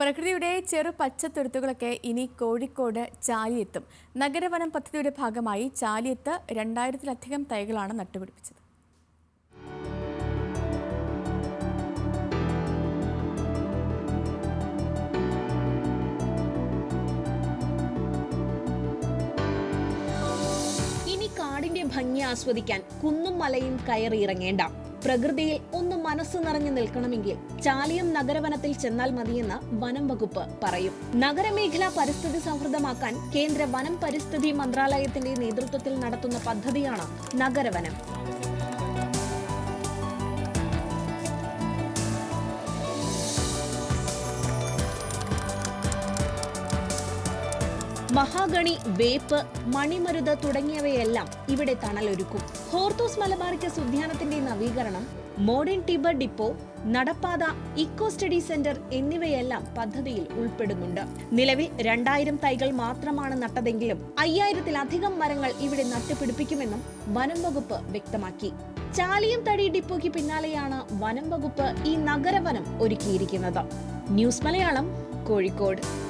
പ്രകൃതിയുടെ ചെറു പച്ചത്തുരുത്തുകളൊക്കെ ഇനി കോഴിക്കോട് ചാലിയെത്തും. നഗരവനം പദ്ധതിയുടെ ഭാഗമായി ചാലിയത്ത് രണ്ടായിരത്തിലധികം തൈകളാണ് നട്ടുപിടിപ്പിച്ചത്. ഇനി കാടിന്റെ ഭംഗി ആസ്വദിക്കാൻ കുന്നും മലയും കയറിയിറങ്ങേണ്ട പ്രകൃതിയിൽ ഒന്ന് മനസ്സ് നിറഞ്ഞു നിൽക്കണമെങ്കിൽ ചാലിയം നഗരവനത്തിൽ ചെന്നാൽ മതിയെന്ന് വനം വകുപ്പ് പറയും. നഗരമേഖല പരിസ്ഥിതി സൗഹൃദമാക്കാൻ കേന്ദ്ര വനം പരിസ്ഥിതി മന്ത്രാലയത്തിന്റെ നേതൃത്വത്തിൽ നടത്തുന്ന പദ്ധതിയാണ് നഗരവനം. മഹാഗണി വേപ്പ് മണിമരുത് തുടങ്ങിയവയെല്ലാം ഇവിടെ തണലൊരുക്കും. ഹോർത്തോസ് മലബാർക്കസ് ഉദ്യാനത്തിന്റെ നവീകരണം മോഡേൺ ടിബർ ഡിപ്പോ നടപ്പാത ഇക്കോ സ്റ്റഡി സെന്റർ എന്നിവയെല്ലാം പദ്ധതിയിൽ ഉൾപ്പെടുന്നുണ്ട്. നിലവിൽ രണ്ടായിരം തൈകൾ മാത്രമാണ് നട്ടതെങ്കിലും അയ്യായിരത്തിലധികം മരങ്ങൾ ഇവിടെ നട്ടുപിടിപ്പിക്കുമെന്നും വനം വകുപ്പ് വ്യക്തമാക്കി. ചാലിയം തടി ഡിപ്പോയ്ക്ക് പിന്നാലെയാണ് വനം വകുപ്പ് ഈ നഗരവനം ഒരുക്കിയിരിക്കുന്നത്. ന്യൂസ് മലയാളം കോഴിക്കോട്.